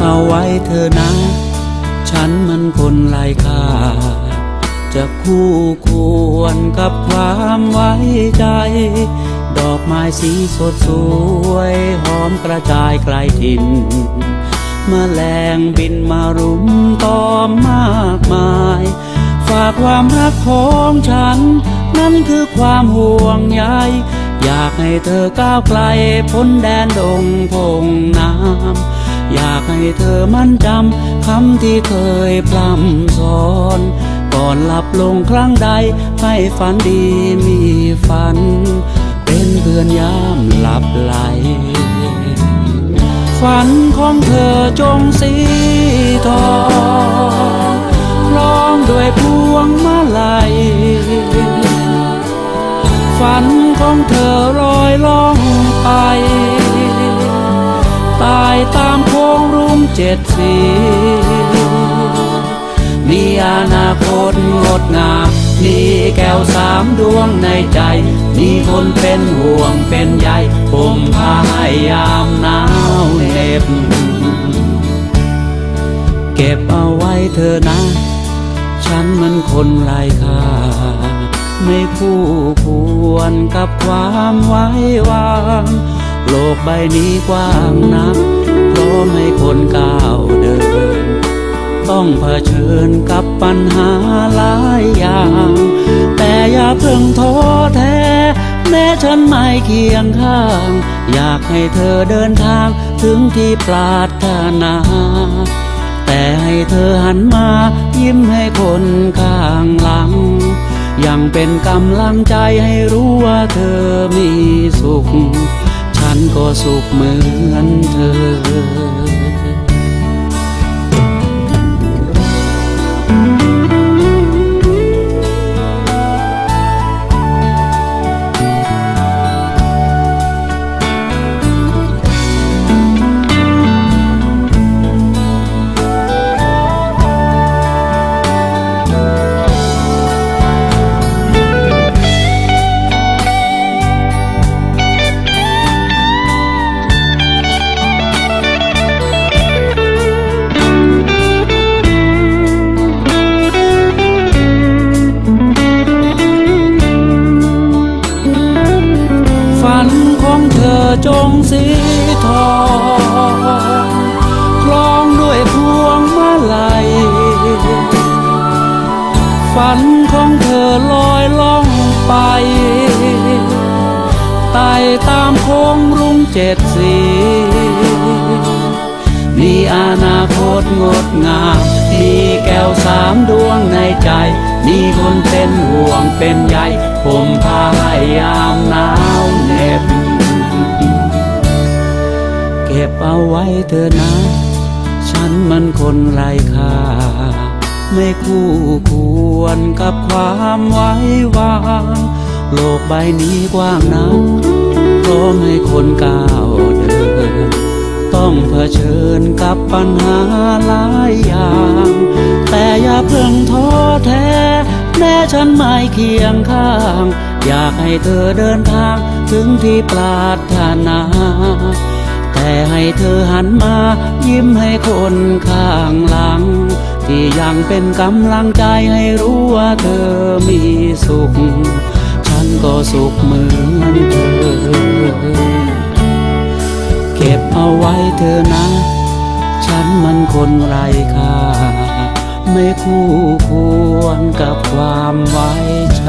เอาไว้เธอนะ ฉันมันคนไร้ค่า จะคู่ควรกับความไว้ใจ ดอกไม้สีสดสวยหอมกระจายไกลถิ่นมแมลงบินมารุมตอมมากมาย ฝากความรักของฉัน นั่นคือความห่วงใยอยากให้เธอก้าวไกลพ้นแดนดงพงน้ำ อยากให้เธอมั่นจำคำที่เคยพร่ำสอน ก่อนหลับลงครั้งใด ให้ฝันดีมีฝัน เป็นเพื่อนยามหลับไหล ฝันของเธอจงสีทองคล้องด้วยพวงมาลัยฝันของเธอลอยล่องไป เจ็ดสีมีอนาคตงดงามมีแก้วสามดวงในใจ มีคนเป็นห่วงเป็นใยผมพาให้ยามหนาวเหน็บ เก็บเอาไว้เธอนะ ฉันมันคนไร้ค่า ไม่คู่ควรกับความไว้วาง โลกใบนี้กว้างนัก มให้คนก้าวเดิน ต้องเผชิญกับปัญหาหลายอย่าง แต่อย่าเพิ่งท้อแท้ แม้ฉันไม่เคียงข้าง อยากให้เธอเดินทางถึงที่ปรารถนาแต่ให้เธอหันมายิ้มให้คนข้างหลัง ยังเป็นกำลังใจให้รู้ว่าเธอมีสุข สุขเหมือนเธอ จงสีทองคล้องด้วยพวงมาลัย ฝันของเธอลอยล่องไปไต่ตามโค้งรุ่งเจ็ดสี มีอนาคตงดงาม มีแก้วสามดวงในใจ มีคนเป็นห่วงเป็นใยผมพาให้ยามหนาวเหน็บ ก็บเอาไว้เธอนะ ฉันมันคนไร้ค่า ไม่คู่ควรกับความไว้วาง โลกใบนี้กว้างนักพร้อมให้คนก้าวเดิน ต้องเผชิญกับปัญหาหลายอย่าง แต่อย่าเพิ่งท้อแท้ แม้ฉันไม่เคียงข้าง อยากให้เธอเดินทางถึงที่ปรารถนา แต่ให้เธอหันมา ยิ้มให้คนข้างหลัง ที่ยังเป็นกำลังใจให้รู้ว่าเธอมีสุข ฉันก็สุขเหมือนเธอ เก็บเอาไว้เธอนะ ฉันมันคนไร้ค่า ไม่คู่ควรกับความไว้ใจ